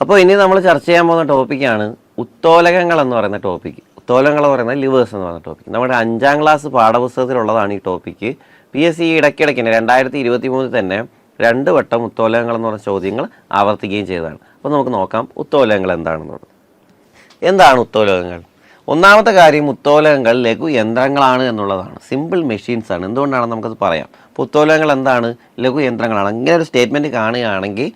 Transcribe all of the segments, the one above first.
അപ്പോൾ ഇനി നമ്മൾ ചർച്ച ചെയ്യാൻ പോകുന്ന ടോപ്പിക്കാണ് ഉത്തോലകങ്ങൾ എന്ന് പറയുന്ന ടോപ്പിക്ക് ഉത്തോലകങ്ങൾ എന്ന് പറയുന്നത് ലിവേഴ്സ് എന്ന് പറയുന്ന ടോപ്പിക്ക് നമ്മുടെ അഞ്ചാം ക്ലാസ് പാഠപുസ്തകത്തിലുള്ളതാണ് ഈ ടോപ്പിക്ക് പി എസ് സി ഇടയ്ക്കിടയ്ക്ക് തന്നെ രണ്ടായിരത്തി ഇരുപത്തി മൂന്നിൽ തന്നെ രണ്ട് വട്ടം ഉത്തോലകങ്ങൾ എന്ന് പറഞ്ഞ ചോദ്യങ്ങൾ ആവർത്തിക്കുകയും ചെയ്തതാണ്. അപ്പോൾ നമുക്ക് നോക്കാം ഉത്തോലകങ്ങൾ എന്താണെന്നുള്ളത്. എന്താണ് ഉത്തോലകങ്ങൾ? ഒന്നാമത്തെ കാര്യം ഉത്തോലകങ്ങൾ ലഘു യന്ത്രങ്ങളാണ് എന്നുള്ളതാണ്. സിമ്പിൾ മെഷീൻസ് ആണ്. എന്തുകൊണ്ടാണ് നമുക്കത് പറയാം. അപ്പോൾ ഉത്തോലകങ്ങൾ എന്താണ്? ലഘു യന്ത്രങ്ങളാണ്. ഇങ്ങനെ ഒരു സ്റ്റേറ്റ്മെന്റ് കാണുകയാണെങ്കിൽ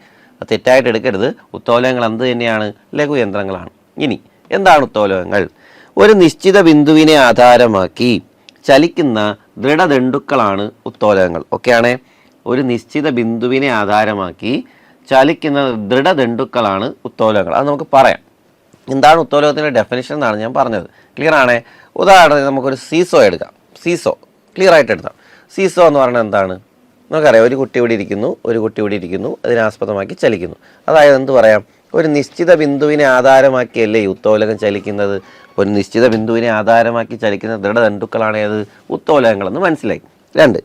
തെറ്റായിട്ട് എടുക്കരുത്. ഉത്തോലകങ്ങൾ എന്ത് തന്നെയാണ്? ലഘു യന്ത്രങ്ങളാണ് ഇനി എന്താണ് ഉത്തോലകങ്ങൾ ഒരു നിശ്ചിത ബിന്ദുവിനെ ആധാരമാക്കി ചലിക്കുന്ന ദൃഢദണ്ഡുക്കളാണ് ഉത്തോലകങ്ങൾ ഓക്കെയാണേ? ഒരു നിശ്ചിത ബിന്ദുവിനെ ആധാരമാക്കി ചലിക്കുന്ന ദൃഢദണ്ഡുക്കളാണ് ഉത്തോലകങ്ങൾ അത് നമുക്ക് പറയാം. എന്താണ് ഉത്തോലകത്തിന്റെ ഡെഫിനിഷൻ എന്നാണ് ഞാൻ പറഞ്ഞത്. ക്ലിയർ ആണേ? ഉദാഹരണത്തിന് നമുക്കൊരു സീസോ എടുക്കാം. സീസോ. ക്ലിയർ ആയിട്ട് എടുക്കാം സീസോ എന്ന് പറഞ്ഞാൽ എന്താണ്? നമുക്കറിയാം ഒരു കുട്ടി ഇവിടെ ഇരിക്കുന്നു ഒരു കുട്ടി ഇവിടെ ഇരിക്കുന്നു അതിനാസ്പദമാക്കി ചലിക്കുന്നു. അതായത് എന്ത് പറയാം ഒരു നിശ്ചിത ബിന്ദുവിനെ ആധാരമാക്കിയല്ലേ ഉത്തോലകം ചലിക്കുന്നത്? ഒരു നിശ്ചിത ബിന്ദുവിനെ ആധാരമാക്കി ചലിക്കുന്ന ദൃഢതണ്ടുക്കളാണ് അത് ഉത്തോലകങ്ങളെന്ന് മനസ്സിലായി. രണ്ട്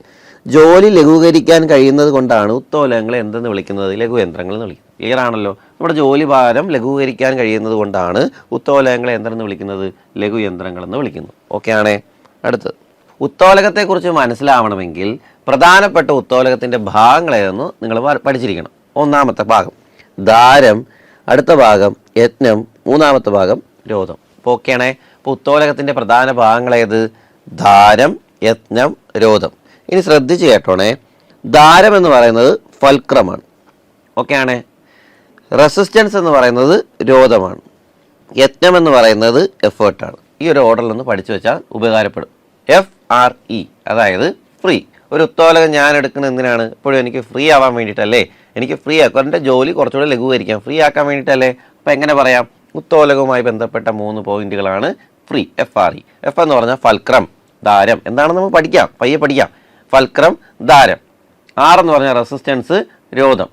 ജോലി ലഘൂകരിക്കാൻ കഴിയുന്നത് കൊണ്ടാണ് ഉത്തോലകങ്ങളെ എന്തെന്ന് വിളിക്കുന്നത്? ലഘുയന്ത്രങ്ങൾ എന്ന് വിളിക്കുന്നത്. ക്ലിയർ ആണല്ലോ? നമ്മുടെ ജോലി ഭാരം ലഘൂകരിക്കാൻ കഴിയുന്നത് കൊണ്ടാണ് ഉത്തോലകങ്ങളെ എന്തെന്ന് വിളിക്കുന്നത്? ലഘുയന്ത്രങ്ങൾ എന്ന് വിളിക്കുന്നു. ഓക്കെ ആണേ? അടുത്തത്. ഉത്തോലകത്തെക്കുറിച്ച് മനസ്സിലാവണമെങ്കിൽ പ്രധാനപ്പെട്ട ഉത്തോലകത്തിന്റെ ഭാഗങ്ങളേതെന്ന് നിങ്ങൾ പഠിച്ചിരിക്കണം. ഒന്നാമത്തെ ഭാഗം ദാരം അടുത്ത ഭാഗം യജ്ഞം മൂന്നാമത്തെ ഭാഗം രോധം അപ്പോൾ ഓക്കെയാണേ? അപ്പോൾ ഉത്തോലകത്തിന്റെ പ്രധാന ഭാഗങ്ങളേത്? ദാരം യജ്ഞം രോധം ഇനി ശ്രദ്ധിച്ച് കേട്ടോണേ. ദാരം എന്ന് പറയുന്നത് ഫൽക്രമാണ്. ഓക്കെയാണേ? റെസിസ്റ്റൻസ് എന്ന് പറയുന്നത് രോധമാണ്. യജ്ഞം എന്ന് പറയുന്നത് എഫേർട്ടാണ്. ഈ ഒരു ഓർഡറിൽ ഒന്ന് പഠിച്ചു വെച്ചാൽ ഉപകാരപ്പെടും. എഫ് ആർ ഇ അതായത് ഫ്രീ ഒരു ഉത്തോലകം ഞാൻ എടുക്കുന്നത് എന്തിനാണ്? ഇപ്പോഴും എനിക്ക് ഫ്രീ ആവാൻ വേണ്ടിയിട്ടല്ലേ? എനിക്ക് ഫ്രീ ആക്കും എന്റെ ജോലി കുറച്ചുകൂടെ ലഘൂകരിക്കാം. ഫ്രീ ആക്കാൻ വേണ്ടിയിട്ടല്ലേ? അപ്പോൾ എങ്ങനെ പറയാം? ഉത്തോലകവുമായി ബന്ധപ്പെട്ട മൂന്ന് പോയിന്റുകളാണ് free F R E F എന്ന് പറഞ്ഞാൽ ഫൽക്രം ദാരം. എന്താണെന്ന് നമുക്ക് പഠിക്കാം? പയ്യെ പഠിക്കാം. ഫൽക്രം ദാരം. ആർ എന്ന് പറഞ്ഞാൽ റെസിസ്റ്റൻസ് രോധം.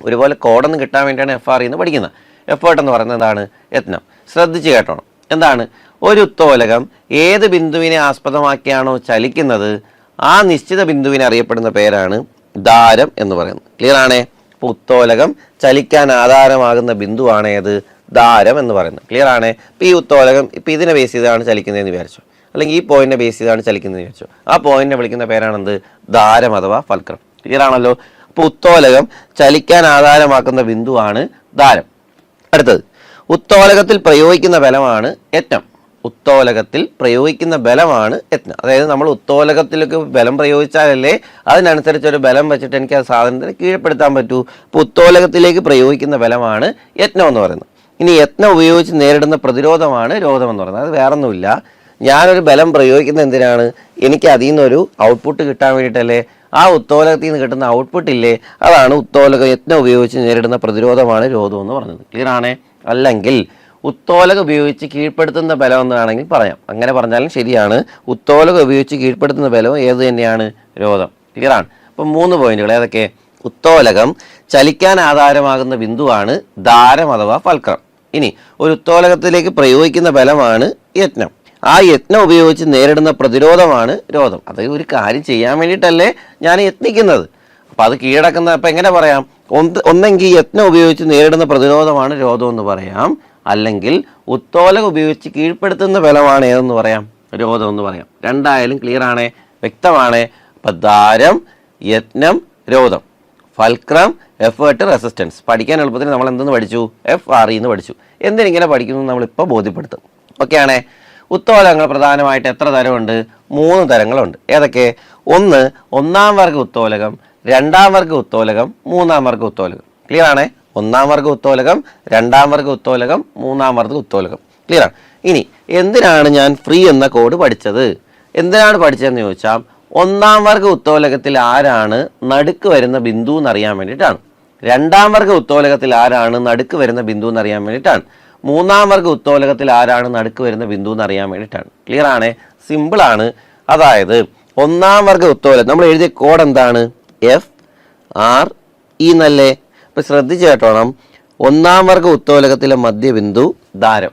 ഒരുപോലെ കോടൊന്നും കിട്ടാൻ വേണ്ടിയാണ് എഫ് ആർ ഇന്ന് പഠിക്കുന്നത്. എഫേർട്ട് എന്ന് പറയുന്നത് എന്താണ്? യത്നം. ശ്രദ്ധിച്ച് കേട്ടോണം. എന്താണ്? ഒരു ഉത്തോലകം ഏത് ബിന്ദുവിനെ ആസ്പദമാക്കിയാണോ ചലിക്കുന്നത് ആ നിശ്ചിത ബിന്ദുവിനെ അറിയപ്പെടുന്ന പേരാണ് ദാരം എന്ന് പറയുന്നത്. ക്ലിയർ ആണേ? അപ്പോൾ ഉത്തോലകം ചലിക്കാൻ ആധാരമാകുന്ന ബിന്ദുവാണ് ഏത്? ദാരം എന്ന് പറയുന്നത്. ക്ലിയർ ആണേ? ഇപ്പോൾ ഈ ഉത്തോലകം ഇപ്പോൾ ഇതിനെ ബേസ് ചെയ്താണ് ചലിക്കുന്നതെന്ന് വിചാരിച്ചു. അല്ലെങ്കിൽ ഈ പോയിന്റിനെ ബേസ് ചെയ്താണ് ചലിക്കുന്നതെന്ന് വിചാരിച്ചു. ആ പോയിന്റിനെ വിളിക്കുന്ന പേരാണെന്ത്? ദാരം അഥവാ ഫൽക്രം. ക്ലിയർ ആണല്ലോ? അപ്പോൾ ഉത്തോലകം ചലിക്കാൻ ആധാരമാക്കുന്ന ബിന്ദുവാണ് ദാരം അടുത്തത്. ഉത്തോലകത്തിൽ പ്രയോഗിക്കുന്ന ബലമാണ് യത്നം ഉത്തോലകത്തിൽ പ്രയോഗിക്കുന്ന ബലമാണ് യത്നം. അതായത് നമ്മൾ ഉത്തോലകത്തിലേക്ക് ബലം പ്രയോഗിച്ചാലല്ലേ അതിനനുസരിച്ച് ഒരു ബലം വെച്ചിട്ട് എനിക്ക് ആ സാധനത്തിന് കീഴ്പ്പെടുത്താൻ പറ്റൂ. അപ്പോൾ ഉത്തോലകത്തിലേക്ക് പ്രയോഗിക്കുന്ന ബലമാണ് യത്നം എന്ന് പറയുന്നത്. ഇനി യത്നം ഉപയോഗിച്ച് നേരിടുന്ന പ്രതിരോധമാണ് രോധം എന്ന് പറയുന്നത്. അത് വേറൊന്നുമില്ല. ഞാനൊരു ബലം പ്രയോഗിക്കുന്ന എന്തിനാണ്? എനിക്ക് അതിൽ നിന്നൊരു ഔട്ട്പുട്ട് കിട്ടാൻ വേണ്ടിയിട്ടല്ലേ? ആ ഉത്തോലകത്തിൽ നിന്ന് കിട്ടുന്ന ഔട്ട്പുട്ട് ഇല്ലേ? അതാണ് ഉത്തോലക യത്നം ഉപയോഗിച്ച് നേരിടുന്ന പ്രതിരോധമാണ് രോധം എന്ന് പറഞ്ഞത് ക്ലിയർ ആണേ? അല്ലെങ്കിൽ ഉത്തോലകം ഉപയോഗിച്ച് കീഴ്പ്പെടുത്തുന്ന ബലം എന്നാണെങ്കിൽ പറയാം. അങ്ങനെ പറഞ്ഞാലും ശരിയാണ്. ഉത്തോലക ഉപയോഗിച്ച് കീഴ്പ്പെടുത്തുന്ന ബലം ഏത് തന്നെയാണ്? രോധം ക്ലിയറാണ് അപ്പം മൂന്ന് പോയിന്റുകൾ ഏതൊക്കെ? ഉത്തോലകം ചലിക്കാൻ ആധാരമാകുന്ന ബിന്ദുവാണ് ദാരം അഥവാ ഫൽക്രം. ഇനി ഒരു ഉത്തോലകത്തിലേക്ക് പ്രയോഗിക്കുന്ന ബലമാണ് യത്നം. ആ യത്നം ഉപയോഗിച്ച് നേരിടുന്ന പ്രതിരോധമാണ് രോധം അത് ഒരു കാര്യം ചെയ്യാൻ വേണ്ടിയിട്ടല്ലേ ഞാൻ യത്നിക്കുന്നത്? അപ്പം അത് കീഴടക്കുന്ന അപ്പം എങ്ങനെ പറയാം? ഒന്ന് ഒന്നെങ്കിൽ യത്നം ഉപയോഗിച്ച് നേരിടുന്ന പ്രതിരോധമാണ് രോധം എന്ന് പറയാം. അല്ലെങ്കിൽ ഉത്തോലകം ഉപയോഗിച്ച് കീഴ്പ്പെടുത്തുന്ന ബലമാണ് ഏതെന്ന് പറയാം? രോധം എന്ന് പറയാം. രണ്ടായാലും ക്ലിയർ ആണേ വ്യക്തമാണേ. അപ്പം ദാരം യത്നം രോധം. ഫൽക്രം എഫേർട്ട് റെസിസ്റ്റൻസ് പഠിക്കാൻ എളുപ്പത്തിന് നമ്മൾ എന്തെന്ന് പഠിച്ചു? എഫ് ആർ ഇന്ന് പഠിച്ചു. എന്തിനിങ്ങനെ പഠിക്കുന്നു നമ്മളിപ്പോൾ ബോധ്യപ്പെടുത്തും. ഓക്കെയാണേ? ഉത്തോലങ്ങൾ പ്രധാനമായിട്ട് എത്ര തരമുണ്ട്? മൂന്ന് തരങ്ങളുണ്ട്. ഏതൊക്കെ? ഒന്ന് ഒന്നാം വർഗ ഉത്തോലകം രണ്ടാം വർഗ ഉത്തോലകം മൂന്നാം വർഗ ഉത്തോലകം. ക്ലിയർ ആണേ? ഒന്നാം വർഗ ഉത്തോലകം രണ്ടാം വർഗ ഉത്തോലകം മൂന്നാം വർഗ ഉത്തോലകം. ക്ലിയർ ആണ്? ഇനി എന്തിനാണ് ഞാൻ ഫ്രീ എന്ന കോഡ് പഠിച്ചത്? എന്തിനാണ് പഠിച്ചതെന്ന് ചോദിച്ചാൽ ഒന്നാം വർഗ ഉത്തോലകത്തിൽ ആരാണ് നടുക്ക് വരുന്ന ബിന്ദു എന്നറിയാൻ വേണ്ടിയിട്ടാണ്. രണ്ടാം വർഗ ഉത്തോലകത്തിൽ ആരാണ് നടുക്ക് വരുന്ന ബിന്ദു എന്നറിയാൻ വേണ്ടിയിട്ടാണ്. മൂന്നാം വർഗ ഉത്തോലകത്തിൽ ആരാണ് നടുക്ക് വരുന്ന ബിന്ദു എന്നറിയാൻ വേണ്ടിയിട്ടാണ്. ക്ലിയർ ആണേ? സിമ്പിൾ ആണ്. അതായത് ഒന്നാം വർഗ ഉത്തോലകം നമ്മൾ എഴുതിയ കോഡ് എന്താണ്? എഫ് ആർ ഇ എന്നല്ലേ? ഇപ്പം ശ്രദ്ധിച്ചു കേട്ടോണം. ഒന്നാം വർഗ ഉത്തോലകത്തിലെ മധ്യബിന്ദു ദാരം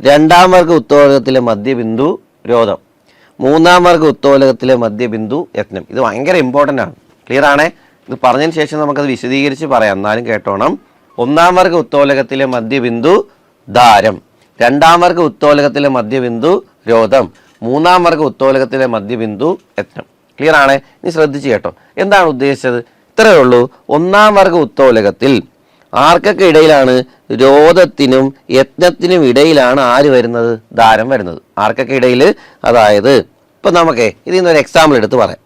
രണ്ടാം വർഗ ഉത്തോലകത്തിലെ മധ്യബിന്ദു രോധം. മൂന്നാം വർഗ ഉത്തോലകത്തിലെ മധ്യബിന്ദു യത്നം. ഇത് ഭയങ്കര ഇമ്പോർട്ടന്റ് ആണ്. ക്ലിയർ ആണേ? ഇത് പറഞ്ഞതിന് ശേഷം നമുക്കത് വിശദീകരിച്ച് പറയാം. എന്നാലും കേട്ടോണം. ഒന്നാം വർഗ ഉത്തോലകത്തിലെ മധ്യബിന്ദു ദാരം രണ്ടാം വർഗ ഉത്തോലകത്തിലെ മധ്യബിന്ദു രോധം. മൂന്നാം വർഗ ഉത്തോലകത്തിലെ മധ്യബിന്ദു യത്നം. ക്ലിയർ ആണേ? ഇനി ശ്രദ്ധിച്ച് കേട്ടോ. എന്താണ് ഉദ്ദേശിച്ചത്? ഇത്രയേ ഉള്ളൂ. ഒന്നാം വർഗ ഉത്തോലകത്തിൽ ആർക്കൊക്കെ ഇടയിലാണ് രോധത്തിനും യത്നത്തിനും ഇടയിലാണ് ആര് വരുന്നത്? ദാരം വരുന്നത്. ആർക്കൊക്കെ ഇടയിൽ? അതായത് ഇപ്പം നമുക്കേ ഇതിൽ നിന്ന് ഒരു എക്സാമ്പിൾ എടുത്ത് പറയാം.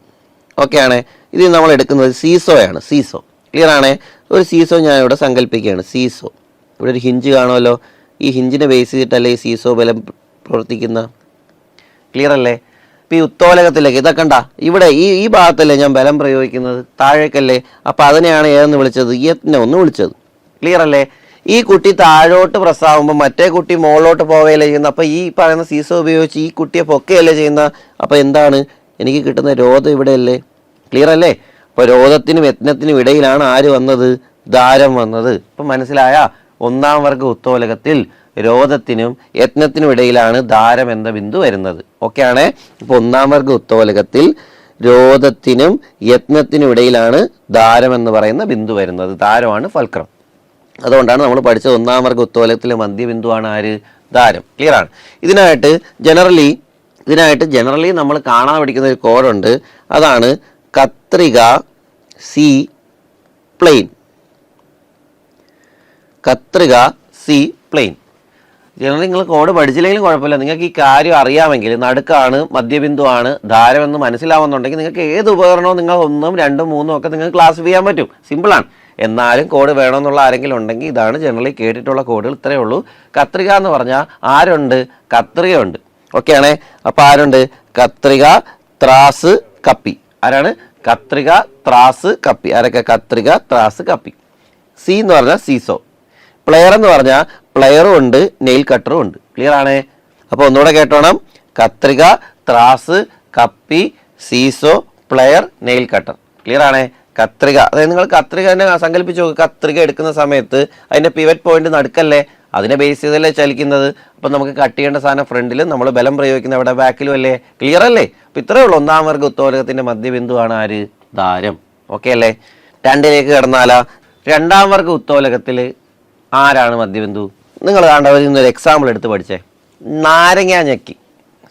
ഓക്കെ ആണ്. ഇതിൽ നമ്മൾ എടുക്കുന്നത് സീസോയാണ് സീസോ. ക്ലിയർ ആണേ? ഒരു സീസോ ഞാൻ ഇവിടെ സങ്കല്പിക്കുകയാണ് സീസോ. ഇവിടെ ഒരു ഹിഞ്ച് കാണുമല്ലോ. ഈ ഹിഞ്ചിനെ ബേസ് ചെയ്തിട്ടല്ലേ ഈ സീസോ ബലം പ്രവർത്തിക്കുന്ന? ക്ലിയർ അല്ലേ? ഈ ഉത്തോലകത്തിലേക്ക്. ഇതൊക്കെ കണ്ട ഇവിടെ ഈ ഈ ഭാഗത്തല്ലേ ഞാൻ ബലം പ്രയോഗിക്കുന്നത്? താഴേക്കല്ലേ? അപ്പൊ അതിനെയാണ് ഏതെന്ന് വിളിച്ചത്? യത്നം ഒന്ന് വിളിച്ചത്. ക്ലിയർ അല്ലേ? ഈ കുട്ടി താഴോട്ട് പ്രസ്താവുമ്പോൾ മറ്റേ കുട്ടി മുകളിലോട്ട് പോവുകയല്ലേ ചെയ്യുന്നത് അപ്പൊ ഈ പറയുന്ന സീസോ ഉപയോഗിച്ച് ഈ കുട്ടിയെ പൊക്കുകയല്ലേ ചെയ്യുന്ന? അപ്പൊ എന്താണ്? എനിക്ക് കിട്ടുന്ന രോധം ഇവിടെയല്ലേ? ക്ലിയർ അല്ലേ? അപ്പോൾ രോധത്തിനും യത്നത്തിനും ഇടയിലാണ് ആര് വന്നത്? ദാരം വന്നത്. ഇപ്പം മനസ്സിലായ ഒന്നാം വർഗ ഉത്തോലകത്തിൽ രോധത്തിനും യത്നത്തിനും ഇടയിലാണ് ധാരം എന്ന ബിന്ദു വരുന്നത്. ഓക്കെയാണ് ഇപ്പൊ ഒന്നാം വർഗ ഉത്തോലകത്തിൽ രോധത്തിനും യത്നത്തിനും ഇടയിലാണ് ധാരം എന്ന് പറയുന്ന ബിന്ദു വരുന്നത്. ധാരമാണ് ഫൽക്രം. അതുകൊണ്ടാണ് നമ്മൾ പഠിച്ചത് ഒന്നാം വർഗ ഉത്തോലകത്തിലെ മധ്യബിന്ദുവാണ് ആര്? ധാരം ക്ലിയർ ആണ്? ഇതിനായിട്ട് ജനറലി ഇതിനായിട്ട് ജനറലി നമ്മൾ കാണാൻ പഠിക്കുന്ന ഒരു കോഡുണ്ട് അതാണ് കത്രിക സി പ്ലെയിൻ. കത്രിക സി പ്ലെയിൻ. ജനറലി നിങ്ങൾ കോഡ് പഠിച്ചില്ലെങ്കിലും കുഴപ്പമില്ല. നിങ്ങൾക്ക് ഈ കാര്യം അറിയാമെങ്കിൽ നടുക്കാണ് മധ്യബിന്ദുവാണ് ധാരമെന്ന് മനസ്സിലാവുന്നുണ്ടെങ്കിൽ നിങ്ങൾക്ക് ഏത് ഉപകരണവും നിങ്ങൾ ഒന്നും രണ്ടും മൂന്നും ഒക്കെ നിങ്ങൾക്ക് ക്ലാസ് ചെയ്യാൻ പറ്റും. സിമ്പിളാണ് എന്നാലും കോഡ് വേണമെന്നുള്ള ആരെങ്കിലും ഉണ്ടെങ്കിൽ ഇതാണ് ജനറലി കേട്ടിട്ടുള്ള കോഡുകൾ ഇത്രയേ ഉള്ളൂ. കത്രിക എന്ന് പറഞ്ഞാൽ ആരുണ്ട്? കത്രികയുണ്ട്. ഓക്കെയാണേ അപ്പോൾ ആരുണ്ട്? കത്രിക ത്രാസ് കപ്പി. ആരാണ്? കത്രിക ത്രാസ് കപ്പി. ആരൊക്കെ? കത്രിക ത്രാസ് കപ്പി. സി എന്ന് പറഞ്ഞാൽ സീസോ പ്ലെയർ എന്ന് പറഞ്ഞാൽ പ്ലെയറും ഉണ്ട് നെയിൽ കട്ടറും ഉണ്ട്. ക്ലിയർ ആണേ? അപ്പോൾ ഒന്നുകൂടെ കേട്ടോണം. കത്രിക ത്രാസ് കപ്പി seesaw plier nail cutter clear ആണേ? കത്രിക. അതായത് നിങ്ങൾ കത്രിക തന്നെ സങ്കല്പിച്ച് നോക്കുക കത്രിക എടുക്കുന്ന സമയത്ത് അതിന്റെ പിവറ്റ് പോയിന്റ് നടുക്കല്ലേ? അതിനെ ബേസ് ചെയ്തല്ലേ ചലിക്കുന്നത്? അപ്പം നമുക്ക് കട്ട് ചെയ്യേണ്ട സാധനം ഫ്രണ്ടിൽ നമ്മൾ ബലം പ്രയോഗിക്കുന്ന അവിടെ ബാക്കിലും അല്ലേ? ക്ലിയർ അല്ലേ? അപ്പം ഇത്രയേ ഉള്ളൂ. ഒന്നാം വർഗ ഉത്തോലകത്തിന്റെ മധ്യബിന്ദുവാണ് ആര്? ദാരം ഓക്കെ അല്ലേ? രണ്ടിലേക്ക് കടന്നാലാ. രണ്ടാം വർഗ ഉത്തോലകത്തിൽ ആരാണ് മധ്യബിന്ദു? നിങ്ങൾ കണ്ടവരിൽ നിന്നൊരു എക്സാമ്പിൾ എടുത്ത് പഠിച്ചേ. നാരങ്ങ ഞെക്കി.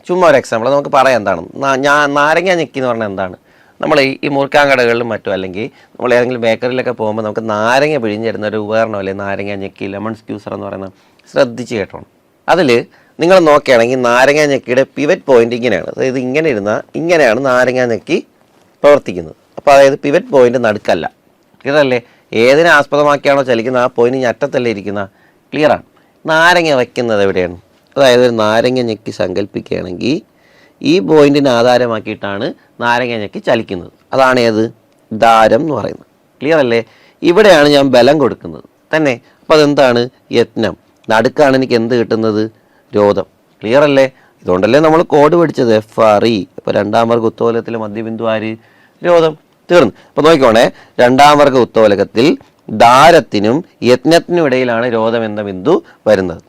ചുമ്മാ ഒരു എക്സാമ്പിൾ നമുക്ക് പറയാം എന്താണ്. ഞാൻ നാരങ്ങ ഞെക്കി എന്ന് പറഞ്ഞാൽ എന്താണ്? നമ്മൾ ഈ മുറുക്കാൻ മറ്റും അല്ലെങ്കിൽ നമ്മൾ ഏതെങ്കിലും ബേക്കറിയിലൊക്കെ പോകുമ്പോൾ നമുക്ക് നാരങ്ങ പിഴിഞ്ഞിരുന്ന ഒരു ഉപകരണം അല്ലേ? നാരങ്ങ ഞെക്കി ലെമൺ സ്ക്യൂസർ എന്ന് പറയുന്നത് ശ്രദ്ധിച്ച് കേട്ടോണം. അതിൽ നിങ്ങൾ നോക്കുകയാണെങ്കിൽ നാരങ്ങ ഞെക്കിയുടെ പിവറ്റ് പോയിന്റ് ഇങ്ങനെയാണ്. അതായത് ഇങ്ങനെ ഇരുന്ന ഇങ്ങനെയാണ് നാരങ്ങ ഞെക്കി പ്രവർത്തിക്കുന്നത്. അപ്പോൾ അതായത് പിവറ്റ് പോയിന്റ് നടുക്കല്ല. ക്ലിയർ അല്ലേ? ഏതിനെ ആസ്പദമാക്കിയാണോ ചലിക്കുന്നത്? ആ പോയിന്റ് ഇനി അറ്റത്തല്ലേ ഇരിക്കുന്ന? ക്ലിയറാണ് നാരങ്ങ വയ്ക്കുന്നത് എവിടെയാണ്? അതായത് ഒരു നാരങ്ങ ഞെക്കി സങ്കല്പിക്കുകയാണെങ്കിൽ ഈ പോയിന്റിനെ ആധാരമാക്കിയിട്ടാണ് നാരങ്ങ ഞെക്കി ചലിക്കുന്നത്. അതാണ് ഏത്? ദാരം എന്ന് പറയുന്നത്. ക്ലിയർ അല്ലേ? ഇവിടെയാണ് ഞാൻ ബലം കൊടുക്കുന്നത്. തന്നെ? അപ്പോൾ അതെന്താണ്? യത്നം. നടുക്കാണ് എനിക്ക് എന്ത് കിട്ടുന്നത്? രോധം. ക്ലിയർ അല്ലേ? ഇതുകൊണ്ടല്ലേ നമ്മൾ കോഡ് പഠിച്ചത്? എഫ് ആർ ഇ ഇപ്പോൾ രണ്ടാം വർഗ ഉത്തോലത്തിലെ മധ്യബിന്ദു ആര്? രോധം. തീർന്നു. അപ്പോൾ നോക്കിക്കോണേ. രണ്ടാം വർഗ ഉത്തോലകത്തിൽ ദാരത്തിനും യജ്ഞത്തിനും ഇടയിലാണ് രോധം എന്ന ബിന്ദു വരുന്നത്.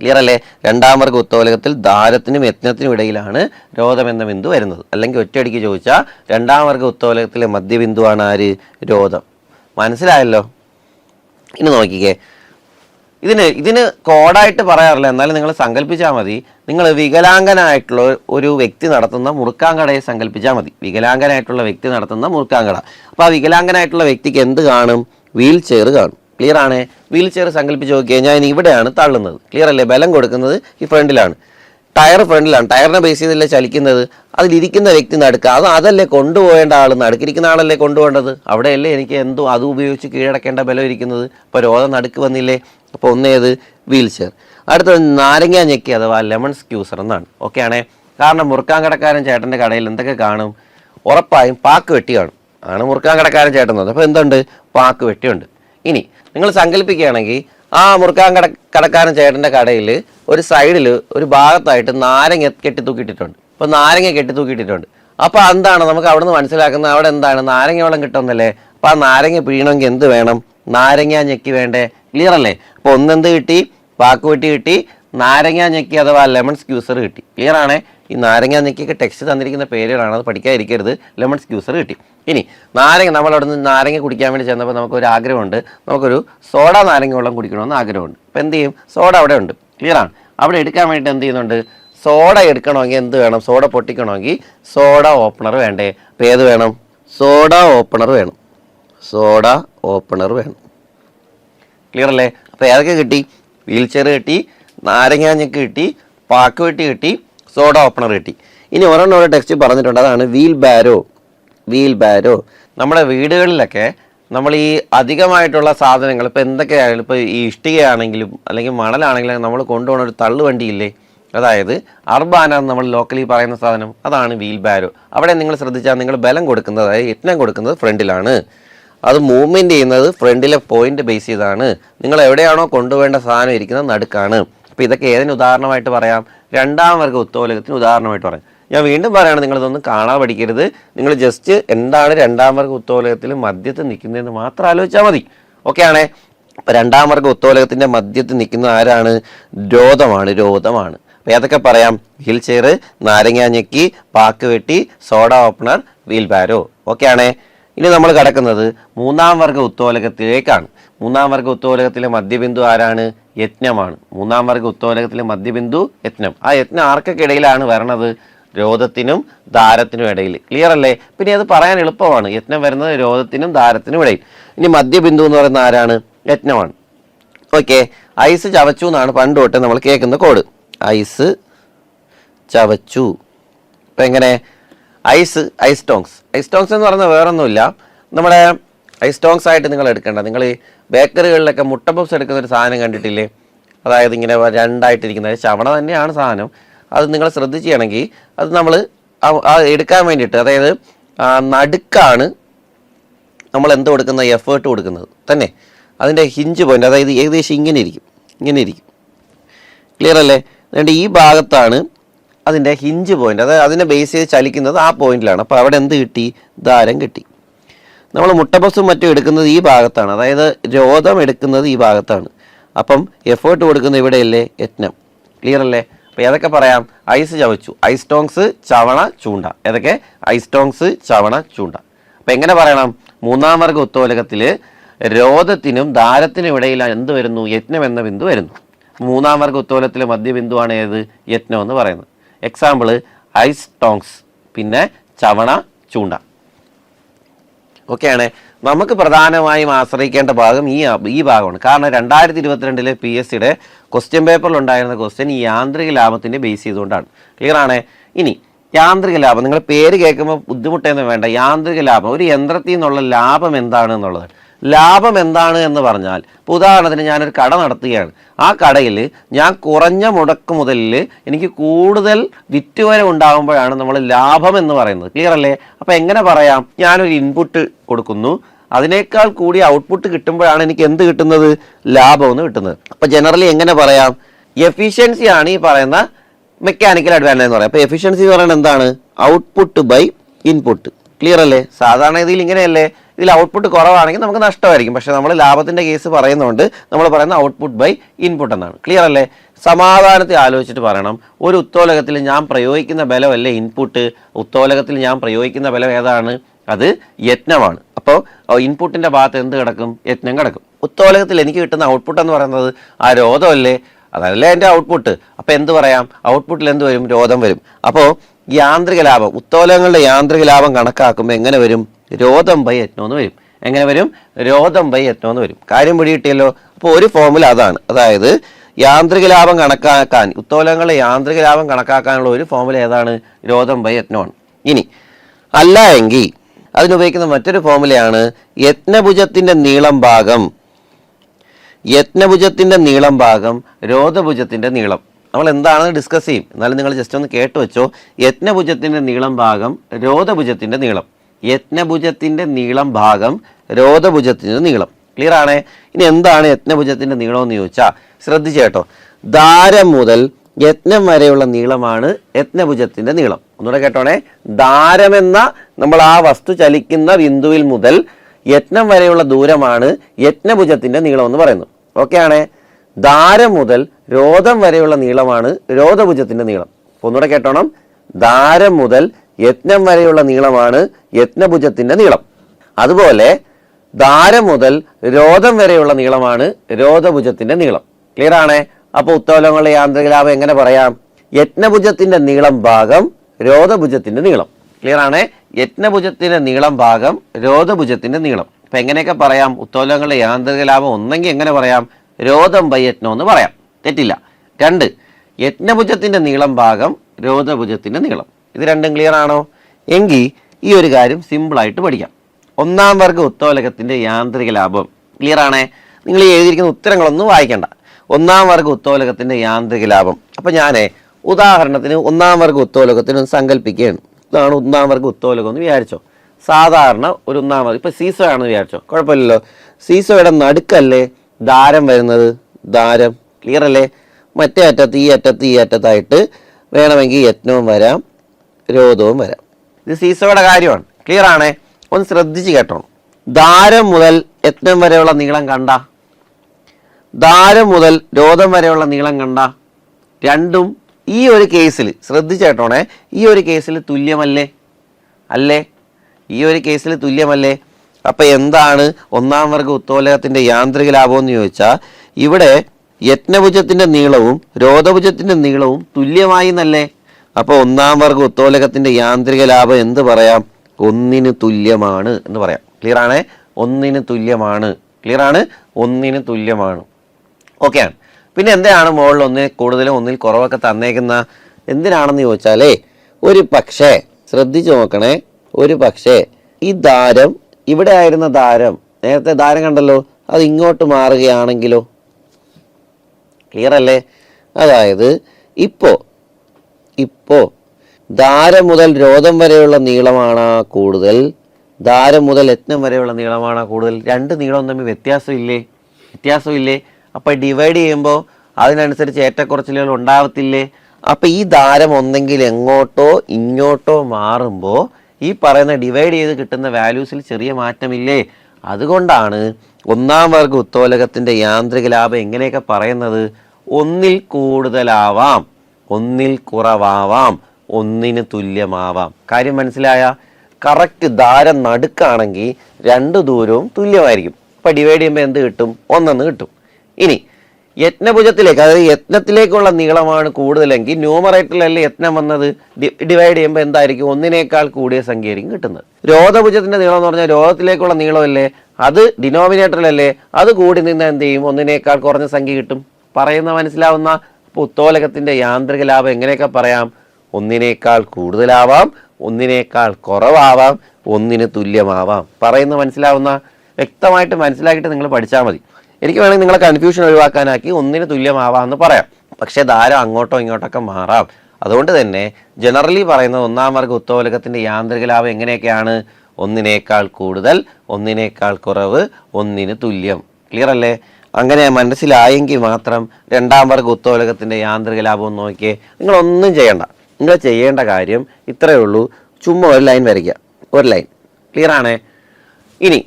ക്ലിയർ അല്ലേ? രണ്ടാം വർഗ ഉത്തോലകത്തിൽ ദാരത്തിനും യജ്ഞത്തിനും ഇടയിലാണ് രോധം എന്ന ബിന്ദു വരുന്നത്. അല്ലെങ്കിൽ ഒറ്റയടിക്ക് ചോദിച്ചാൽ രണ്ടാം വർഗ ഉത്തോലകത്തിലെ മധ്യബിന്ദുവാണ് ആര്? രോധം. മനസ്സിലായല്ലോ? ഇനി നോക്കിക്കേ. ഇതിന് ഇതിന് കോഡായിട്ട് പറയാറില്ല. എന്നാലും നിങ്ങൾ സങ്കല്പിച്ചാൽ മതി. നിങ്ങൾ വികലാംഗനായിട്ടുള്ള ഒരു വ്യക്തി നടത്തുന്ന മുറുക്കാങ്കടയെ സങ്കല്പിച്ചാൽ മതി. വികലാംഗനായിട്ടുള്ള വ്യക്തി നടത്തുന്ന മുറുക്കാങ്കട അപ്പോൾ ആ വികലാംഗനായിട്ടുള്ള വ്യക്തിക്ക് എന്ത് കാണും? വീൽ ചെയർ കാണും. ക്ലിയർ ആണ്? വീൽ ചെയർ സങ്കല്പിച്ച് നോക്കി കഴിഞ്ഞാൽ ഇനി ഇവിടെയാണ് തള്ളുന്നത്. ക്ലിയർ അല്ലേ? ബലം കൊടുക്കുന്നത് ഈ ഫ്രണ്ടിലാണ്. ടയർ ഫ്രണ്ടിലാണ്. ടയറിനെ ബേസ് ചെയ്തല്ലേ ചലിക്കുന്നത്? അതിലിരിക്കുന്ന വ്യക്തി നടക്കുക അത് അതല്ലേ കൊണ്ടുപോകേണ്ട ആൾ നടുക്കിരിക്കുന്ന ആളല്ലേ കൊണ്ടുപോകേണ്ടത്? അവിടെയല്ലേ എനിക്ക് എന്തോ അത് ഉപയോഗിച്ച് കീഴടക്കേണ്ട ബലം ഇരിക്കുന്നത്? ഇപ്പോൾ രോഗം നടുക്ക് വന്നില്ലേ? അപ്പോൾ ഒന്നേത് വീൽ ചെയർ അടുത്തത് നാരങ്ങ ഞെക്കി അഥവാ ലെമൺ സ്ക്യൂസർ എന്നാണ്. ഓക്കെ ആണേ? കാരണം മുറുക്കാൻ കടക്കാരൻ ചേട്ടന്റെ കടയിൽ എന്തൊക്കെ കാണും? ഉറപ്പായും പാക്ക് വെട്ടി കാണും. ആണ് മുറുക്കാൻ കടക്കാരൻ ചേട്ടൻ അപ്പോൾ എന്തുണ്ട്? പാക്ക് വെട്ടിയുണ്ട്. ഇനി നിങ്ങൾ സങ്കല്പിക്കുകയാണെങ്കിൽ ആ മുറുക്കാൻ കട കടക്കാരൻ ചേട്ടന്റെ കടയിൽ ഒരു സൈഡിൽ ഒരു ഭാഗത്തായിട്ട് നാരങ്ങ കെട്ടി തൂക്കിയിട്ടിട്ടുണ്ട് അപ്പോൾ നാരങ്ങ കെട്ടി തൂക്കിയിട്ടിട്ടുണ്ട് അപ്പോൾ എന്താണ് നമുക്ക് അവിടെ നിന്ന് മനസ്സിലാക്കുന്നത് അവിടെ എന്താണ്? നാരങ്ങ വെള്ളം കിട്ടുന്നല്ലേ? അപ്പോൾ ആ നാരങ്ങ പിഴിയണമെങ്കിൽ എന്ത് വേണം? നാരങ്ങ ഞെക്കി വേണ്ടേ? ക്ലിയർ അല്ലേ? അപ്പോൾ ഒന്നെന്ത് കിട്ടി? പാക്ക് വെട്ടി കിട്ടി. നാരങ്ങ ഞെക്കി അഥവാ ലെമൺ സ്ക്യൂസർ കിട്ടി. ക്ലിയർ ആണേ? ഈ നാരങ്ങ നെക്കിയൊക്കെ ടെക്സ്റ്റ് തന്നിരിക്കുന്ന പേരുകളാണ്. അത് പഠിക്കാതിരിക്കരുത്. ലെമൺ സ്ക്യൂസർ കിട്ടി. ഇനി നാരങ്ങ നമ്മൾ അവിടെ നിന്ന് നാരങ്ങ കുടിക്കാൻ വേണ്ടി ചെന്നപ്പോൾ നമുക്കൊരു ആഗ്രഹമുണ്ട്. നമുക്കൊരു സോഡ നാരങ്ങ വെള്ളം കുടിക്കണമെന്ന് ആഗ്രഹമുണ്ട്. അപ്പോൾ എന്ത് ചെയ്യും? സോഡ അവിടെ ഉണ്ട്. ക്ലിയറാണ് അവിടെ എടുക്കാൻ വേണ്ടി എന്ത് ചെയ്യുന്നുണ്ട്? സോഡ എടുക്കണമെങ്കിൽ എന്ത് വേണം? സോഡ പൊട്ടിക്കണമെങ്കിൽ സോഡ ഓപ്പണർ വേണ്ടേ? അപ്പോൾ ഏത് വേണം? സോഡ ഓപ്പണർ വേണം. സോഡ ഓപ്പണർ വേണം. ക്ലിയർ അല്ലേ? അപ്പോൾ ഏതൊക്കെ കിട്ടി? വീൽ ചെയർ കിട്ടി നാരങ്ങാഞ്ഞക്ക് കിട്ടി പാക്ക് വെട്ടി കിട്ടി സോഡ ഓപ്പണർ കിട്ടി. ഇനി ഒരെണ്ണം ഒരു ടെക്സ്റ്റ് പറഞ്ഞിട്ടുണ്ട്. അതാണ് വീൽ ബാരോ വീൽ ബാരോ നമ്മുടെ വീടുകളിലൊക്കെ നമ്മൾ ഈ അധികമായിട്ടുള്ള സാധനങ്ങൾ ഇപ്പോൾ എന്തൊക്കെയായാലും ഇപ്പോൾ ഈ ഇഷ്ടികയാണെങ്കിലും അല്ലെങ്കിൽ മണലാണെങ്കിലും നമ്മൾ കൊണ്ടുപോകുന്ന ഒരു തള്ളുവണ്ടിയില്ലേ? അതായത് അർബാന നമ്മൾ ലോക്കലി പറയുന്ന സാധനം അതാണ് വീൽ ബാരോ അവിടെ നിങ്ങൾ ശ്രദ്ധിച്ചാൽ നിങ്ങൾ ബലം കൊടുക്കുന്നത് അതായത് യത്നം കൊടുക്കുന്നത് ഫ്രണ്ടിലാണ്. അത് മൂവ്മെന്റ് ചെയ്യുന്നത് ഫ്രണ്ടിലെ പോയിന്റ് ബേസ് ചെയ്താണ്. നിങ്ങൾ എവിടെയാണോ കൊണ്ടുപോകേണ്ട സാധനം ഇരിക്കുന്നത് നടുക്കാണ്. അപ്പോൾ ഇതൊക്കെ ഏതിന് ഉദാഹരണമായിട്ട് പറയാം? രണ്ടാം വർഗ ഉത്തോലകത്തിന് ഉദാഹരണമായിട്ട് പറയാം. ഞാൻ വീണ്ടും പറയുകയാണ് നിങ്ങളിതൊന്നും കാണാൻ പഠിക്കരുത്. നിങ്ങൾ ജസ്റ്റ് എന്താണ് രണ്ടാം വർഗ ഉത്തോലകത്തിൽ മധ്യത്തിൽ നിൽക്കുന്നതെന്ന് മാത്രം ആലോചിച്ചാൽ മതി. ഓക്കെ ആണേ? രണ്ടാം വർഗ ഉത്തോലകത്തിന്റെ മധ്യത്തിൽ നിൽക്കുന്ന ആരാണ്? രോധമാണ് രോധമാണ്. അപ്പോൾ ഏതൊക്കെ പറയാം? വീൽ ചെയർ നാരങ്ങാഞ്ഞക്കി പാക്ക് വെട്ടി soda opener wheelbarrow okay ആണേ? ഇനി നമ്മൾ കിടക്കുന്നത് മൂന്നാം വർഗ ഉത്തോലകത്തിലേക്കാണ്. മൂന്നാം വർഗ ഉത്തോലകത്തിലെ മധ്യബിന്ദു ആരാണ്? യജ്ഞമാണ് മൂന്നാം വർഗ ഉത്തോലകത്തിലെ മധ്യബിന്ദു യജ്ഞം ആ യജ്ഞം ആർക്കൊക്കെ വരണത്? രോധത്തിനും ദാരത്തിനും ഇടയിൽ. ക്ലിയർ അല്ലേ? പിന്നെ അത് പറയാൻ എളുപ്പമാണ്. യജ്ഞം വരുന്നത് രോധത്തിനും ദാരത്തിനും ഇടയിൽ. ഇനി മധ്യബിന്ദു എന്ന് പറയുന്ന ആരാണ്? യജ്ഞമാണ് ഓക്കെ ഐസ് ചവച്ചു എന്നാണ് പണ്ട് തൊട്ട് നമ്മൾ കേൾക്കുന്ന കോഡ്. ഐസ് ചവച്ചു. ഇപ്പം എങ്ങനെ? Ice ice tongs ice tongs എന്ന് പറയുന്നത് വേറൊന്നുമില്ല. നമ്മുടെ ഐസ് സ്റ്റോങ്സ് ആയിട്ട് നിങ്ങൾ എടുക്കേണ്ട. നിങ്ങൾ ഈ ബേക്കറികളിലൊക്കെ മുട്ട പപ്സ് എടുക്കുന്ന ഒരു സാധനം കണ്ടിട്ടില്ലേ? അതായത് ഇങ്ങനെ രണ്ടായിട്ടിരിക്കുന്നത് ചവണ തന്നെയാണ് സാധനം. അത് നിങ്ങൾ ശ്രദ്ധിക്കുകയാണെങ്കിൽ അത് നമ്മൾ എടുക്കാൻ വേണ്ടിയിട്ട് അതായത് നടുക്കാണ് നമ്മൾ എന്ത് കൊടുക്കുന്ന എഫേർട്ട് കൊടുക്കുന്നത്. തന്നെ? അതിന്റെ ഹിഞ്ച് പോയിന്റ് അതായത് ഏകദേശം ഇങ്ങനെ ഇരിക്കും. ഇങ്ങനെ ഇരിക്കും. ക്ലിയർ അല്ലേ? അതുകൊണ്ട് ഈ ഭാഗത്താണ് അതിന്റെ ഹിഞ്ച് പോയിന്റ് അതായത് അതിനെ ബേസ് ചെയ്ത് ചലിക്കുന്നത് ആ പോയിന്റിലാണ് അപ്പോൾ അവിടെ എന്ത് കിട്ടി? ദാരം കിട്ടി. നമ്മൾ മുട്ടപ്പസും മറ്റും എടുക്കുന്നത് ഈ ഭാഗത്താണ്. അതായത് രോധം എടുക്കുന്നത് ഈ ഭാഗത്താണ്. അപ്പം എഫേർട്ട് കൊടുക്കുന്നത് ഇവിടെയല്ലേ? യത്നം. ക്ലിയർ അല്ലേ? അപ്പോൾ ഏതൊക്കെ പറയാം? ഐസ് ചവച്ചു. ഐസ് ടോങ്സ് ചവണ ചൂണ്ട. ഏതൊക്കെ? ഐസ് ടോങ്സ് ചവണ ചൂണ്ട. അപ്പം എങ്ങനെ പറയണം? മൂന്നാം വർഗ ഉത്തോലകത്തിൽ രോധത്തിനും ദാരത്തിനും ഇടയിൽ എന്ത് വരുന്നു? യജ്ഞം എന്ന ബിന്ദു വരുന്നു. മൂന്നാം വർഗ ഉത്തോലത്തിലെ മധ്യബിന്ദുവാണ് ഏത്? യജ്ഞം എന്ന് പറയുന്നത്. എക്സാമ്പിൾ ഐസ് ടോങ്സ് പിന്നെ ചവണ ചൂണ്ട. ഓക്കെയാണ് നമുക്ക് പ്രധാനമായും ആശ്രയിക്കേണ്ട ഭാഗം ഈ ഈ ഭാഗമാണ്. കാരണം രണ്ടായിരത്തി ഇരുപത്തിരണ്ടിലെ പി എസ് സിയുടെ ക്വസ്റ്റ്യൻ പേപ്പറിൽ ഉണ്ടായിരുന്ന ക്വസ്റ്റ്യൻ ഈ യാന്ത്രിക ലാഭത്തിന്റെ ബേസ് ചെയ്തുകൊണ്ടാണ്. ക്ലിയർ ആണ്? ഇനി യാന്ത്രിക ലാഭം നിങ്ങൾ പേര് കേൾക്കുമ്പോൾ ബുദ്ധിമുട്ടൊന്നും വേണ്ട. യാന്ത്രിക ലാഭം ഒരു യന്ത്രത്തിൽ നിന്നുള്ള ലാഭം എന്താണ് എന്നുള്ളത്. ലാഭം എന്താണ് എന്ന് പറഞ്ഞാൽ ഇപ്പോൾ ഉദാഹരണത്തിന് ഞാനൊരു കട നടത്തുകയാണ്. ആ കടയിൽ ഞാൻ കുറഞ്ഞ മുടക്ക് മുതലിൽ എനിക്ക് കൂടുതൽ വിറ്റുവര ഉണ്ടാകുമ്പോഴാണ് നമ്മൾ ലാഭം എന്ന് പറയുന്നത്. ക്ലിയർ അല്ലേ? അപ്പോൾ എങ്ങനെ പറയാം? ഞാനൊരു ഇൻപുട്ട് കൊടുക്കുന്നു. അതിനേക്കാൾ കൂടി ഔട്ട്പുട്ട് കിട്ടുമ്പോഴാണ് എനിക്ക് എന്ത് കിട്ടുന്നത്? ലാഭം എന്ന് കിട്ടുന്നത്. അപ്പോൾ ജനറലി എങ്ങനെ പറയാം? എഫിഷ്യൻസി ആണ് ഈ പറയുന്ന മെക്കാനിക്കൽ അഡ്വാന്റേജ് എന്ന് പറയാം. അപ്പോൾ എഫിഷ്യൻസി എന്ന് പറയുന്നത് എന്താണ്? ഔട്ട്പുട്ട് ബൈ ഇൻപുട്ട് ക്ലിയർ അല്ലേ? സാധാരണ ഇതിൽ ഇങ്ങനെയല്ലേ? ഇതിൽ ഔട്ട്പുട്ട് കുറവാണെങ്കിൽ നമുക്ക് നഷ്ടമായിരിക്കും. പക്ഷേ നമ്മൾ ലാഭത്തിന്റെ കേസ് പറയുന്നതുകൊണ്ട് നമ്മൾ പറയുന്ന ഔട്ട്പുട്ട് ബൈ ഇൻപുട്ട് എന്നാണ്. ക്ലിയർ അല്ലേ? സമാധാനത്തിൽ ആലോചിച്ചിട്ട് പറയണം. ഒരു ഉത്തോലകത്തിൽ ഞാൻ പ്രയോഗിക്കുന്ന ബലമല്ലേ ഇൻപുട്ട് ഉത്തോലകത്തിൽ ഞാൻ പ്രയോഗിക്കുന്ന ബലം ഏതാണ്? അത് യജ്ഞമാണ് അപ്പോൾ ഇൻപുട്ടിന്റെ ഭാഗത്ത് എന്ത് കിടക്കും? യജ്ഞം കിടക്കും. ഉത്തോലകത്തിൽ എനിക്ക് കിട്ടുന്ന ഔട്ട്പുട്ട് എന്ന് പറയുന്നത് ആ രോധമല്ലേ? അതല്ലേ എന്റെ ഔട്ട്പുട്ട് അപ്പോൾ എന്ത് പറയാം? ഔട്ട്പുട്ടിൽ എന്ത് വരും? രോധം വരും. അപ്പോൾ യാന്ത്രിക ലാഭം. ഉത്തോലകങ്ങളുടെ യാന്ത്രിക ലാഭം കണക്കാക്കുമ്പോൾ എങ്ങനെ വരും? രോധം ബൈ യത്നം എന്ന് വരും. എങ്ങനെ വരും? രോധം ബൈ യത്നം എന്ന് വരും. കാര്യം പിടികിട്ടിയല്ലോ? അപ്പോൾ ഒരു ഫോമുല അതാണ്. അതായത് യാന്ത്രിക ലാഭം കണക്കാക്കാൻ ഉത്തോലങ്ങളെ യാന്ത്രിക ലാഭം കണക്കാക്കാനുള്ള ഒരു ഫോമുല ഏതാണ്? രോധം ബൈ യത്നമാണ് ഇനി അല്ല എങ്കിൽ അതിനുപയോഗിക്കുന്ന മറ്റൊരു ഫോമുലയാണ് യത്നഭുജത്തിന്റെ നീളം ഭാഗം. യത്നഭുജത്തിന്റെ നീളം ഭാഗം രോധഭുജത്തിന്റെ നീളം. നമ്മൾ എന്താണെന്ന് ഡിസ്കസ് ചെയ്യും. എന്നാലും നിങ്ങൾ ജസ്റ്റ് ഒന്ന് കേട്ടു വെച്ചോ. യത്നഭുജത്തിന്റെ നീളം ഭാഗം രോധഭുജത്തിന്റെ നീളം. യത്നഭുജത്തിന്റെ നീളം ഭാഗം രോധഭുജത്തിന്റെ നീളം. ക്ലിയർ ആണേ? ഇനി എന്താണ് യജ്ഞഭുജത്തിന്റെ നീളം എന്ന് ചോദിച്ചാൽ ശ്രദ്ധിച്ചേട്ടോ ദാരം മുതൽ യജ്ഞം വരെയുള്ള നീളമാണ് യജ്ഞഭുജത്തിന്റെ നീളം. ഒന്നുകൂടെ കേട്ടോണേ? ദാരമെന്ന നമ്മൾ ആ വസ്തു ചലിക്കുന്ന ബിന്ദുവിൽ മുതൽ യജ്ഞം വരെയുള്ള ദൂരമാണ് യജ്ഞഭുജത്തിന്റെ നീളം എന്ന് പറയുന്നു ഓക്കെ ആണേ? ദാരം മുതൽ രോധം വരെയുള്ള നീളമാണ് രോധഭുജത്തിന്റെ നീളം. ഒന്നുകൂടെ കേട്ടോണം. ദാരം മുതൽ യത്നം വരെയുള്ള നീളമാണ് യത്നഭുജത്തിന്റെ നീളം. അതുപോലെ ദാരം മുതൽ രോധം വരെയുള്ള നീളമാണ് രോധഭുജത്തിന്റെ നീളം. ക്ലിയർ ആണേ? അപ്പോൾ ഉത്തോലങ്ങളുടെ യാന്ത്രിക ലാഭം എങ്ങനെ പറയാം? യത്നഭുജത്തിന്റെ നീളം ഭാഗം രോധഭുജത്തിന്റെ നീളം. ക്ലിയർ ആണേ? യത്നഭുജത്തിന്റെ നീളം ഭാഗം രോധഭുജത്തിന്റെ നീളം. അപ്പൊ എങ്ങനെയൊക്കെ പറയാം? ഉത്തോലങ്ങളുടെ യാന്ത്രിക ലാഭം ഒന്നെങ്കിൽ എങ്ങനെ പറയാം? രോധം ബൈ യത്നം എന്ന് പറയാം. തെറ്റില്ല. രണ്ട് യജ്ഞഭുജത്തിന്റെ നീളം ഭാഗം രോധഭുജത്തിന്റെ നീളം. ഇത് രണ്ടും ക്ലിയർ ആണോ? എങ്കിൽ ഈ ഒരു കാര്യം സിമ്പിളായിട്ട് പഠിക്കാം. ഒന്നാം വർഗ ഉത്തോലകത്തിന്റെ യാന്ത്രിക ലാഭം. ക്ലിയർ ആണേ? നിങ്ങൾ എഴുതിയിരിക്കുന്ന ഉത്തരങ്ങളൊന്നും വായിക്കണ്ട. ഒന്നാം വർഗ ഉത്തോലകത്തിന്റെ യാന്ത്രിക ലാഭം. അപ്പൊ ഞാൻ ഉദാഹരണത്തിന് ഒന്നാം വർഗ ഉത്തോലകത്തിന് സങ്കല്പിക്കുകയാണ് ഇതാണ് ഒന്നാം വർഗ ഉത്തോലകം എന്ന് വിചാരിച്ചോ. സാധാരണ ഒരു ഒന്നാം വർഗം ഇപ്പൊ സീസോ ആണെന്ന് വിചാരിച്ചോ. കുഴപ്പമില്ലല്ലോ. സീസോയുടെ നടുക്കല്ലേ ദാരം വരുന്നത്? ദാരം. ക്ലിയർ അല്ലേ? മറ്റേ അറ്റത്ത് ഈ അറ്റത്ത് ഈ അറ്റത്തായിട്ട് വേണമെങ്കിൽ യത്നവും വരാം. രോധവും വരാം. ഇത് സീസോയുടെ കാര്യമാണ്. ക്ലിയർ ആണേ? ഒന്ന് ശ്രദ്ധിച്ച് കേട്ടോ ദാരം മുതൽ യത്നം വരെയുള്ള നീളം കണ്ട? ദാരം മുതൽ രോധം വരെയുള്ള നീളം കണ്ട? രണ്ടും ഈ ഒരു കേസിൽ ശ്രദ്ധിച്ചേട്ടോണേ ഈ ഒരു കേസിൽ തുല്യമല്ലേ? അല്ലേ? ഈ ഒരു കേസിൽ തുല്യമല്ലേ? അപ്പം എന്താണ് ഒന്നാം വർഗ ഉത്തോലകത്തിന്റെ യാന്ത്രിക ലാഭം എന്ന് ചോദിച്ചാൽ ഇവിടെ യജ്ഞഭുജത്തിന്റെ നീളവും രോധഭുജത്തിന്റെ നീളവും തുല്യമായി എന്നല്ലേ? അപ്പൊ ഒന്നാം വർഗ ഉത്തോലകത്തിന്റെ യാന്ത്രിക ലാഭം എന്ത് പറയാം? ഒന്നിന് തുല്യമാണ് എന്ന് പറയാം. ക്ലിയർ ആണേ? ഒന്നിന് തുല്യമാണ്. ക്ലിയർ ആണ്? ഒന്നിന് തുല്യമാണ്. ഓക്കെയാണ് പിന്നെ എന്തിനാണ് മുകളിൽ ഒന്നിൽ കൂടുതലും ഒന്നിൽ കുറവൊക്കെ തന്നേക്കുന്ന? എന്തിനാണെന്ന് ചോദിച്ചാലേ ഒരു പക്ഷേ ശ്രദ്ധിച്ചു നോക്കണേ ഒരു പക്ഷേ ഈ ദാരം ഇവിടെ ആയിരുന്ന ദാരം നേരത്തെ ദാരം കണ്ടല്ലോ അത് ഇങ്ങോട്ട് മാറുകയാണെങ്കിലോ? ക്ലിയർ അല്ലേ? അതായത് ഇപ്പോ ഇപ്പോ ദാരം മുതൽ രോധം വരെയുള്ള നീളമാണ് കൂടുതൽ. ദാരം മുതൽ യത്നം വരെയുള്ള നീളമാണ് കൂടുതൽ. രണ്ട് നീളവും തമ്മിൽ വ്യത്യാസമില്ലേ? വ്യത്യാസമില്ലേ? അപ്പൊ ഡിവൈഡ് ചെയ്യുമ്പോൾ അതിനനുസരിച്ച് ഏറ്റക്കുറച്ചിലുകൾ ഉണ്ടാവത്തില്ലേ? അപ്പോൾ ഈ ധാരം ഒന്നെങ്കിൽ എങ്ങോട്ടോ ഇങ്ങോട്ടോ മാറുമ്പോൾ ഈ പറയുന്ന ഡിവൈഡ് ചെയ്ത് കിട്ടുന്ന വാല്യൂസിൽ ചെറിയ മാറ്റമില്ലേ? അതുകൊണ്ടാണ് ഒന്നാം വർഗ ഉത്തോലകത്തിന്റെ യാന്ത്രിക ലാഭം എങ്ങനെയൊക്കെ പറയുന്നത്? ഒന്നിൽ കൂടുതലാവാം. ഒന്നിൽ കുറവാവാം ഒന്നിന് തുല്യമാവാം. കാര്യം മനസ്സിലായ? കറക്റ്റ് ദാരം നടുക്കാണെങ്കിൽ രണ്ട് ദൂരവും തുല്യമായിരിക്കും. ഇപ്പം ഡിവൈഡ് ചെയ്യുമ്പോൾ എന്ത് കിട്ടും? ഒന്നെന്ന് കിട്ടും. ഇനി യത്നഭുജത്തിലേക്ക് അതായത് യത്നത്തിലേക്കുള്ള നീളമാണ് കൂടുതലെങ്കിൽ ന്യൂമറേറ്ററിലല്ലേ യത്നം വന്നത്? ഡിവൈഡ് ചെയ്യുമ്പോൾ എന്തായിരിക്കും? ഒന്നിനേക്കാൾ കൂടിയ സംഖ്യ ആയിരിക്കും കിട്ടുന്നത്. രോധഭുജത്തിന്റെ നീളം എന്ന് പറഞ്ഞാൽ രോധത്തിലേക്കുള്ള നീളമല്ലേ? അത് ഡിനോമിനേറ്ററിലല്ലേ അത് കൂടി നിന്ന് എന്ത് ചെയ്യും? ഒന്നിനേക്കാൾ കുറഞ്ഞ സംഖ്യ കിട്ടും. പറയുന്ന മനസ്സിലാവുന്ന അപ്പോൾ ഉത്തോലകത്തിന്റെ യാന്ത്രിക ലാഭം എങ്ങനെയൊക്കെ പറയാം? ഒന്നിനേക്കാൾ കൂടുതലാവാം ഒന്നിനേക്കാൾ കുറവാവാം ഒന്നിന് തുല്യമാവാം. പറയുന്ന മനസ്സിലാവുന്ന വ്യക്തമായിട്ട് മനസ്സിലാക്കിയിട്ട് നിങ്ങൾ പഠിച്ചാൽ മതി. എനിക്ക് വേണമെങ്കിൽ നിങ്ങളെ കൺഫ്യൂഷൻ ഒഴിവാക്കാനാക്കി ഒന്നിന് തുല്യമാവാം എന്ന് പറയാം. പക്ഷേ ധാരം അങ്ങോട്ടോ ഇങ്ങോട്ടൊക്കെ മാറാം. അതുകൊണ്ട് തന്നെ ജനറലി പറയുന്നത് ഒന്നാം വർഗ ഉത്തോലകത്തിന്റെ യാന്ത്രിക ലാഭം എങ്ങനെയൊക്കെയാണ്? ഒന്നിനേക്കാൾ കൂടുതൽ ഒന്നിനേക്കാൾ കുറവ് ഒന്നിന് തുല്യം. ക്ലിയർ അല്ലേ? അങ്ങനെ മനസ്സിലായെങ്കിൽ മാത്രം രണ്ടാം വർഗ ഉത്തോലകത്തിന്റെ യാന്ത്രിക ലാഭം നോക്കിയേ നിങ്ങളൊന്നും ചെയ്യണ്ട. നിങ്ങൾ ചെയ്യേണ്ട കാര്യം ഇത്രയേ ഉള്ളൂ. ചുമ്മാ ഒരു ലൈൻ വരയ്ക്കുക ഒരു ലൈൻ ക്ലിയർ ആണേ? ഇനി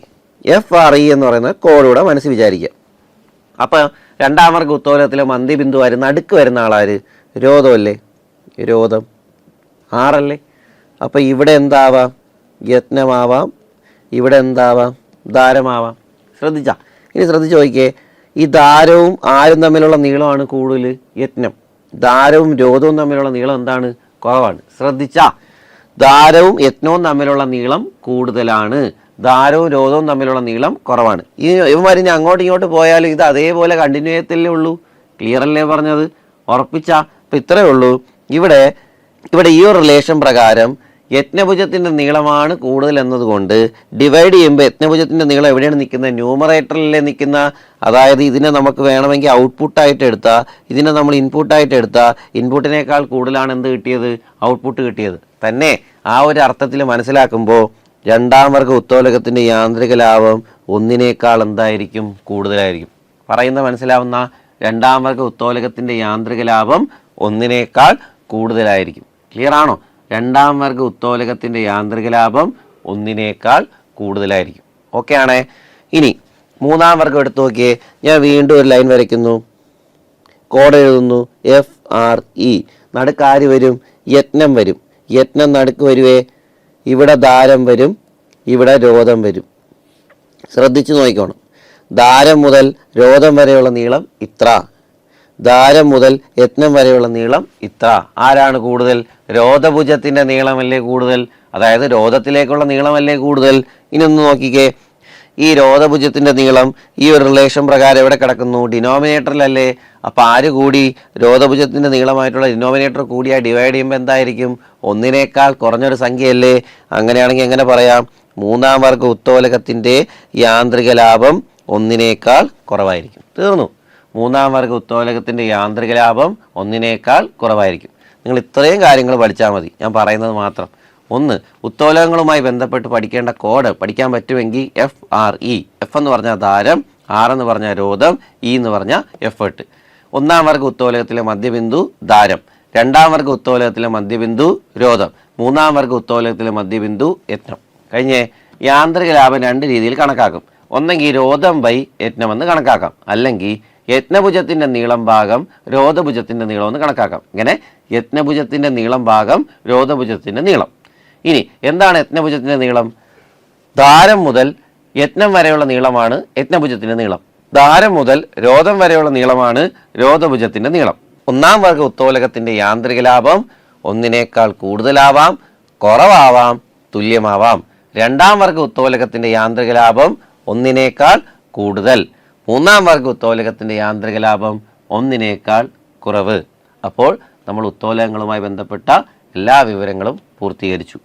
എഫ് ആർ ഇ എന്ന് പറയുന്ന കോഡൂടെ മനസ്സിൽ വിചാരിക്കുക അപ്പോൾ രണ്ടാം വർഗ ഉത്തോലകത്തിലെ മന്ദിബിന്ദു വരുന്ന നടുക്ക് വരുന്ന ആളാര് രോധമല്ലേ രോധം ആറല്ലേ? അപ്പോൾ ഇവിടെ എന്താവാം? യത്നമാവാം. ഇവിടെ എന്താവാം? ദാരമാവാം ശ്രദ്ധിച്ചാ? ഇനി ശ്രദ്ധിച്ച് നോക്കിയേ. ഈ ദാരവും ആരും തമ്മിലുള്ള നീളമാണ് കൂടുതൽ യജ്ഞം ദാരവും രോധവും തമ്മിലുള്ള നീളം എന്താണ്? കുറവാണ്. ശ്രദ്ധിച്ച. ദാരവും യജ്ഞവും തമ്മിലുള്ള നീളം കൂടുതലാണ്. ദാരവും രോധവും തമ്മിലുള്ള നീളം കുറവാണ്. ഈ ഇവന്മാർ ഇനി അങ്ങോട്ടും ഇങ്ങോട്ട് പോയാലും ഇത് അതേപോലെ കണ്ടിന്യൂ ചെയ്യത്തില്ലേ ഉള്ളൂ. ക്ലിയർ അല്ലേ പറഞ്ഞത്? ഉറപ്പിച്ച. അപ്പം ഇത്രയേ ഉള്ളൂ. ഇവിടെ ഇവിടെ ഈ ഒരു റിലേഷൻ പ്രകാരം യജ്ഞഭുജത്തിന്റെ നീളമാണ് കൂടുതൽ എന്നതുകൊണ്ട് ഡിവൈഡ് ചെയ്യുമ്പോൾ യജ്ഞഭുജത്തിന്റെ നീളം എവിടെയാണ് നിൽക്കുന്നത് ന്യൂമറേറ്ററിൽ നിൽക്കുന്ന? അതായത് ഇതിനെ നമുക്ക് വേണമെങ്കിൽ ഔട്ട്പുട്ടായിട്ട് എടുത്താൽ ഇതിനെ നമ്മൾ ഇൻപുട്ടായിട്ട് എടുത്താൽ ഇൻപുട്ടിനേക്കാൾ കൂടുതലാണ് എന്ത് കിട്ടിയത്? ഔട്ട്പുട്ട് കിട്ടിയത്. തന്നെ ആ ഒരു അർത്ഥത്തിൽ മനസ്സിലാക്കുമ്പോൾ രണ്ടാം വർഗ ഉത്തോലകത്തിന്റെ യാന്ത്രിക ലാഭം ഒന്നിനേക്കാൾ എന്തായിരിക്കും? കൂടുതലായിരിക്കും. പറയുന്ന മനസ്സിലാവുന്ന രണ്ടാം വർഗ ഉത്തോലകത്തിന്റെ യാന്ത്രിക ലാഭം ഒന്നിനേക്കാൾ കൂടുതലായിരിക്കും. ക്ലിയർ ആണോ? രണ്ടാം വർഗ ഉത്തോലകത്തിന്റെ യാന്ത്രിക ലാഭം ഒന്നിനേക്കാൾ കൂടുതലായിരിക്കും. ഓക്കെ ആണേ? ഇനി മൂന്നാം വർഗം എടുത്തു നോക്കിയേ. ഞാൻ വീണ്ടും ഒരു ലൈൻ വരയ്ക്കുന്നു. കോഡ് എഴുതുന്നു. എഫ് ആർ ഇ നടുക്ക് ആര് വരും യത്നം വരും. യത്നം നടുക്ക് വരുവേ. ഇവിടെ ദാരം വരും ഇവിടെ രോധം വരും. ശ്രദ്ധിച്ചു നോക്കിക്കോണം. ദാരം മുതൽ രോധം വരെയുള്ള നീളം ഇത്ര. ദാരം മുതൽ യത്നം വരെയുള്ള നീളം ഇത്ര. ആരാണ് കൂടുതൽ? രോധഭുജത്തിന്റെ നീളമല്ലേ കൂടുതൽ? അതായത് രോധത്തിലേക്കുള്ള നീളമല്ലേ കൂടുതൽ? ഇനി ഒന്ന് നോക്കിക്കേ. ഈ രോധഭുജത്തിന്റെ നീളം ഈ ഒരു റിലേഷൻ പ്രകാരം എവിടെ കിടക്കുന്നു? ഡിനോമിനേറ്ററിലല്ലേ? അപ്പോൾ ആര് കൂടി? രോധഭുജത്തിന്റെ നീളമായിട്ടുള്ള ഡിനോമിനേറ്റർ കൂടിയാ ഡിവൈഡ് ചെയ്യുമ്പോൾ എന്തായിരിക്കും? ഒന്നിനേക്കാൾ കുറഞ്ഞൊരു സംഖ്യയല്ലേ? അങ്ങനെയാണെങ്കിൽ എങ്ങനെ പറയാം? മൂന്നാം വർഗ ഉത്തോലകത്തിന്റെ യാന്ത്രിക ലാഭം ഒന്നിനേക്കാൾ കുറവായിരിക്കും. തീർന്നു. മൂന്നാം വർഗ ഉത്തോലകത്തിന്റെ യാന്ത്രിക ലാഭം ഒന്നിനേക്കാൾ കുറവായിരിക്കും. നിങ്ങൾ ഇത്രയും കാര്യങ്ങൾ പഠിച്ചാൽ മതി. ഞാൻ പറയുന്നത് മാത്രം. ഒന്ന് ഉത്തോലകങ്ങളുമായി ബന്ധപ്പെട്ട് പഠിക്കേണ്ട കോഡ് പഠിക്കാൻ പറ്റുമെങ്കിൽ എഫ് ആർ ഇ എഫ് എന്ന് പറഞ്ഞാൽ ദാരം ആർ എന്ന് പറഞ്ഞാൽ രോധം ഇ എന്ന് പറഞ്ഞാൽ എഫേർട്ട് ഒന്നാം വർഗ ഉത്തോലകത്തിലെ മധ്യബിന്ദു ദാരം രണ്ടാം വർഗ ഉത്തോലകത്തിലെ മധ്യബിന്ദു രോധം മൂന്നാം വർഗ ഉത്തോലകത്തിലെ മധ്യബിന്ദു യത്നം. കഴിഞ്ഞേ യാന്ത്രിക ലാഭം രണ്ട് രീതിയിൽ കണക്കാക്കും. ഒന്നെങ്കിൽ രോധം ബൈ യത്നം എന്ന് കണക്കാക്കാം. അല്ലെങ്കിൽ യത്നഭുജത്തിന്റെ നീളം ഭാഗം രോധഭുജത്തിന്റെ നീളം എന്ന് കണക്കാക്കാം. ഇങ്ങനെ യത്നഭുജത്തിന്റെ നീളം ഭാഗം രോധഭുജത്തിന്റെ നീളം. ഇനി എന്താണ് യത്നഭുജത്തിന്റെ നീളം? ദാരം മുതൽ യത്നം വരെയുള്ള നീളമാണ് യത്നഭുജത്തിന്റെ നീളം. ദാരം മുതൽ രോധം വരെയുള്ള നീളമാണ് രോധഭുജത്തിന്റെ നീളം. ഒന്നാം വർഗ ഉത്തോലകത്തിന്റെ യാന്ത്രിക ലാഭം ഒന്നിനേക്കാൾ കൂടുതലാവാം കുറവാവാം തുല്യമാവാം. രണ്ടാം വർഗ ഉത്തോലകത്തിന്റെ യാന്ത്രിക ലാഭം ഒന്നിനേക്കാൾ കൂടുതൽ. മൂന്നാം വർഗ ഉത്തോലകത്തിന്റെ യാന്ത്രിക ലാഭം ഒന്നിനേക്കാൾ കുറവ്. അപ്പോൾ നമ്മൾ ഉത്തോലകങ്ങളുമായി ബന്ധപ്പെട്ട എല്ലാ വിവരങ്ങളും പൂർത്തീകരിച്ചു.